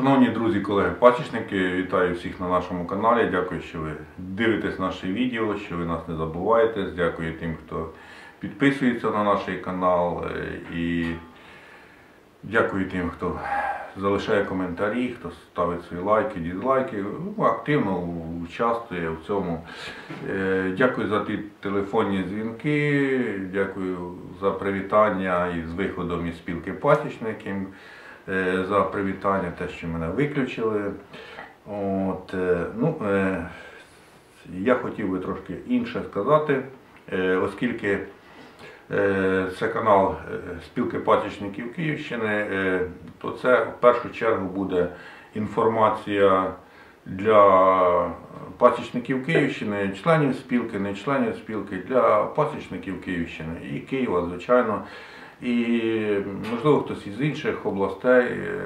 Шановні друзі, колеги, пасічники, вітаю всіх на нашому каналі. Дякую, що ви дивитесь наші відео, що ви нас не забуваєте. Дякую тим, хто підписується на наш канал. е, І дякую тим, хто залишає коментарі, хто ставить свої лайки, дізлайки, ну, активно участвує в цьому. Е, Дякую за ті телефонні дзвінки, дякую за привітання із виходом із спілки пасічників, за привітання, те, що мене виключили. От, е, ну, е, я хотів би трошки інше сказати, е, оскільки е, це канал е, спілки пасічників Київщини, е, то це в першу чергу буде інформація для пасічників Київщини, членів спілки, не членів спілки, для пасічників Київщини і Києва, звичайно. І можливо хтось із інших областей е,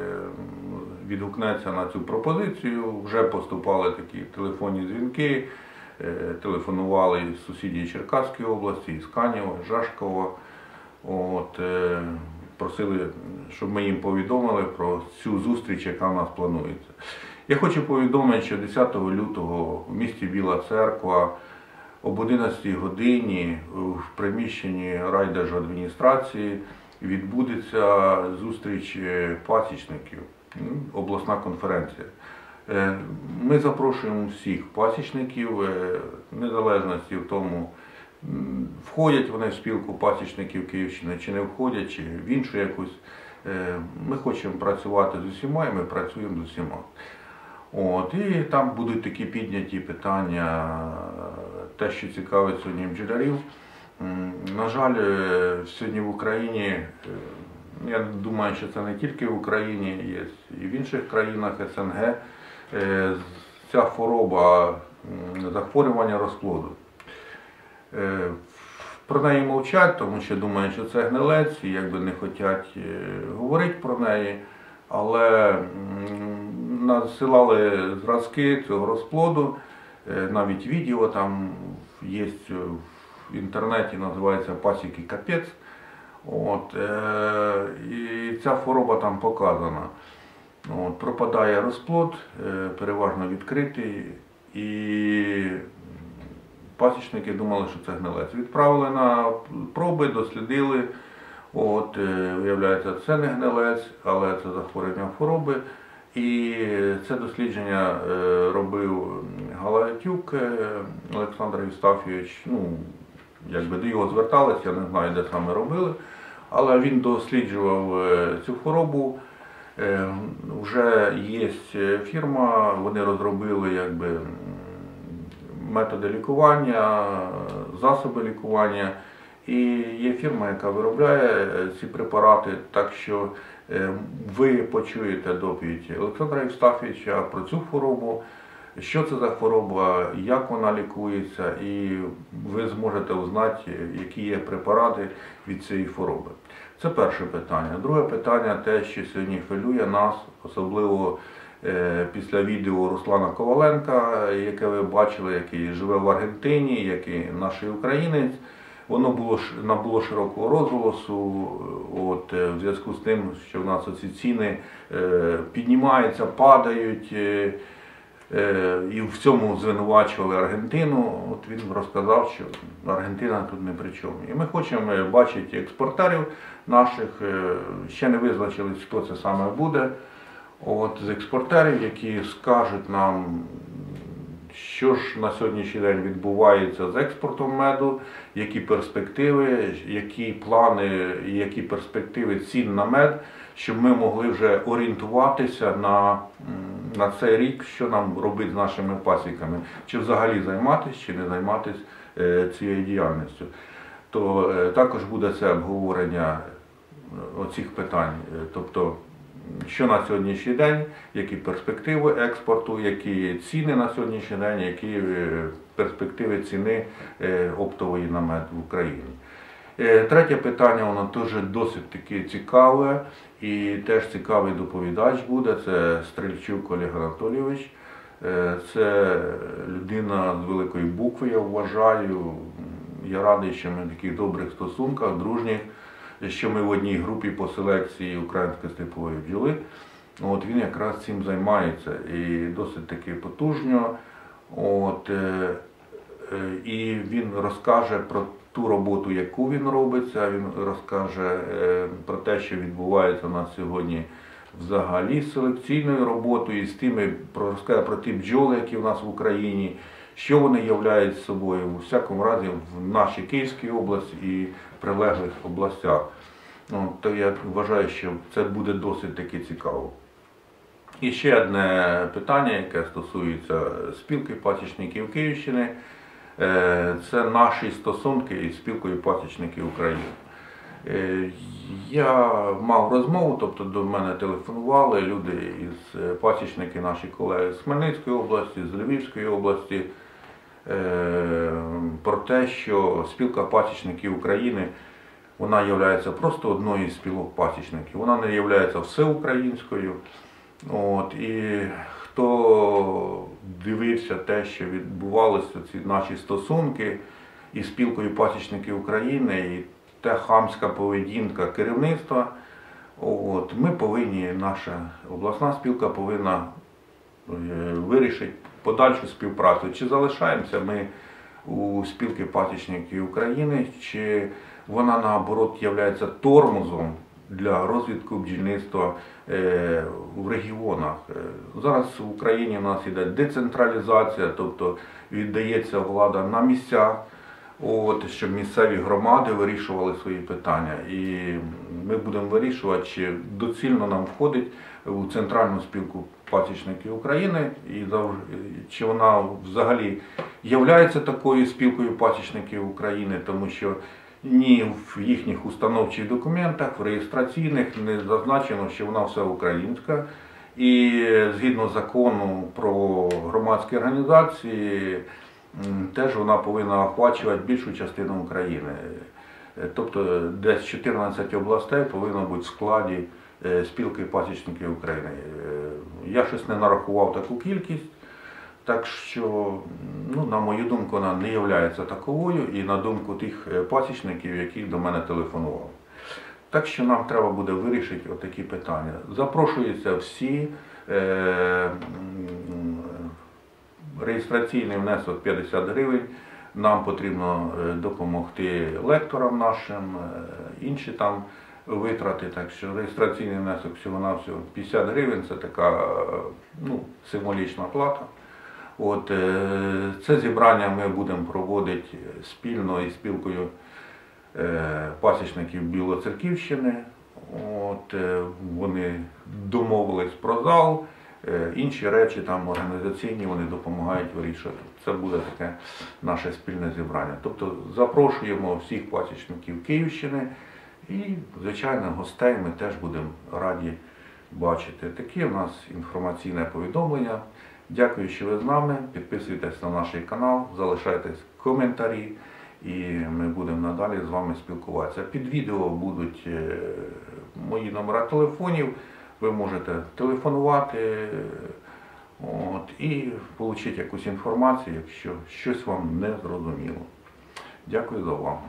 відгукнеться на цю пропозицію. Вже поступали такі телефонні дзвінки, е, телефонували із сусідів Черкаської області, із Канєва, Жашкова. От, е, просили, щоб ми їм повідомили про цю зустріч, яка в нас планується. Я хочу повідомити, що 10 лютого в місті Біла Церква об 11 годині в приміщенні райдержадміністрації відбудеться зустріч е, пасічників, обласна конференція. Е, Ми запрошуємо всіх пасічників, е, незалежності в тому, входять вони в спілку пасічників Київщини чи не входять, чи в іншу якусь. Ми хочемо працювати з усіма і ми працюємо з усіма. От, і там будуть такі підняті питання, те, що цікавить сьогодні бджолярів. На жаль, е, сьогодні в Україні, е, я думаю, що це не тільки в Україні, є і в інших країнах СНГ, е, ця хвороба захворювання розплоду. Про неї мовчать, тому що думають, що це гнилець, і якби не хочуть говорити про неї. Але надсилали зразки цього розплоду, е, навіть відео там є в інтернеті, називається Пасіки Капець. От, е, і ця хвороба там показана. От, пропадає розплод, е, переважно відкритий, і пасічники думали, що це гнилець. Відправили на проби, дослідили. От, е, виявляється, це не гнилець, але це захворювання хвороби. І це дослідження е, робив Галатюк е, Олександр Євстафійович. Ну, якби до його звертались, я не знаю, де саме робили. Але він досліджував е, цю хворобу. Вже є фірма, вони розробили якби, методи лікування, засоби лікування. І є фірма, яка виробляє ці препарати, так що ви почуєте доповідь Олександра Євстафійовича про цю хворобу, що це за хвороба, як вона лікується, і ви зможете узнати, які є препарати від цієї хвороби. Це перше питання. Друге питання те, що сьогодні хвилює нас, особливо е, після відео Руслана Коваленка, яке ви бачили, який живе в Аргентині, який наш українець. Воно було набуло широкого розголосу, от, е, в зв'язку з тим, що в нас оці ціни е, піднімаються, падають, е, е, і в цьому звинувачували Аргентину. От він розказав, що Аргентина тут не при чому. І ми хочемо е, бачити експортерів наших, ще не визначились, хто це саме буде. От, з експортерів, які скажуть нам, що ж на сьогоднішній день відбувається з експортом меду, які перспективи, які плани, які перспективи цін на мед, щоб ми могли вже орієнтуватися на, на цей рік, що нам робити з нашими пасіками, чи взагалі займатися, чи не займатися е, цією діяльністю. То е, також буде це обговорення е, оцих питань. Тобто, що на сьогоднішній день, які перспективи експорту, які ціни на сьогоднішній день, які е, перспективи ціни е, оптової на мед в Україні. Е, Третє питання, воно теж досить таки цікаве і теж цікавий доповідач буде. Це Стрельчук Олег Анатолійович. Це людина з великої букви, я вважаю. Я радий, що ми в таких добрих стосунках, дружніх, що ми в одній групі по селекції української степової бджоли. От він якраз цим займається і досить таки потужно. От, е, е, і він розкаже про ту роботу, яку він робиться. Він розкаже е, про те, що відбувається у нас сьогодні взагалі з селекційною роботою, і з тими розкаже про ті бджоли, які в нас в Україні, що вони являють собою у всякому разі в нашій Київській області і прилеглих областях. Ну, то я вважаю, що це буде досить таки цікаво. І ще одне питання, яке стосується спілки пасічників Київщини, Е, це наші стосунки із спілкою пасічників України. Е, Я мав розмову, тобто до мене телефонували люди із е, пасічники, наші колеги з Хмельницької області, з Львівської області, про те, що спілка пасічників України вона є просто одною з спілок пасічників. Вона не є всеукраїнською. От, і хто дивився те, що відбувалися ці наші стосунки із спілкою пасічників України, і та хамська поведінка керівництва, от, ми повинні, наша обласна спілка повинна е, вирішити подальшу співпрацю. Чи залишаємося ми у спілки пасічників України, чи вона наоборот є тормозом для розвитку бджільництва е, в регіонах. Е, Зараз в Україні у нас іде децентралізація, тобто віддається влада на місцях, от, щоб місцеві громади вирішували свої питання. І ми будемо вирішувати, чи доцільно нам входить у центральну спілку пасічників України, і чи вона взагалі є такою спілкою пасічників України, тому що ні в їхніх установчих документах, в реєстраційних не зазначено, що вона все українська. І згідно закону про громадські організації, теж вона повинна охвачувати більшу частину України. Е, Тобто десь 14 областей повинно бути в складі е, спілки пасічників України. Е, Я щось не нарахував таку кількість. Так що, ну, на мою думку, вона не є таковою і на думку тих пасічників, які до мене телефонували. Так що нам треба буде вирішити отакі питання. Запрошуються всі. Реєстраційний внесок 50 гривень. Нам потрібно е, допомогти лекторам нашим, е, інші там витрати. Так що реєстраційний внесок всього-навсього 50 гривень це така е, ну, символічна плата. От, це зібрання ми будемо проводити спільно із спілкою пасічників Білоцерківщини. От, вони домовились про зал, інші речі там організаційні вони допомагають вирішувати. Це буде таке наше спільне зібрання. Тобто запрошуємо всіх пасічників Київщини і, звичайно, гостей ми теж будемо раді бачити. Таке у нас інформаційне повідомлення. Дякую, що ви з нами. Підписуйтесь на наш канал, залишайтесь коментарі, і ми будемо надалі з вами спілкуватися. Під відео будуть е, мої номера телефонів. Ви можете телефонувати от, і отримати якусь інформацію, якщо щось вам не зрозуміло. Дякую за увагу.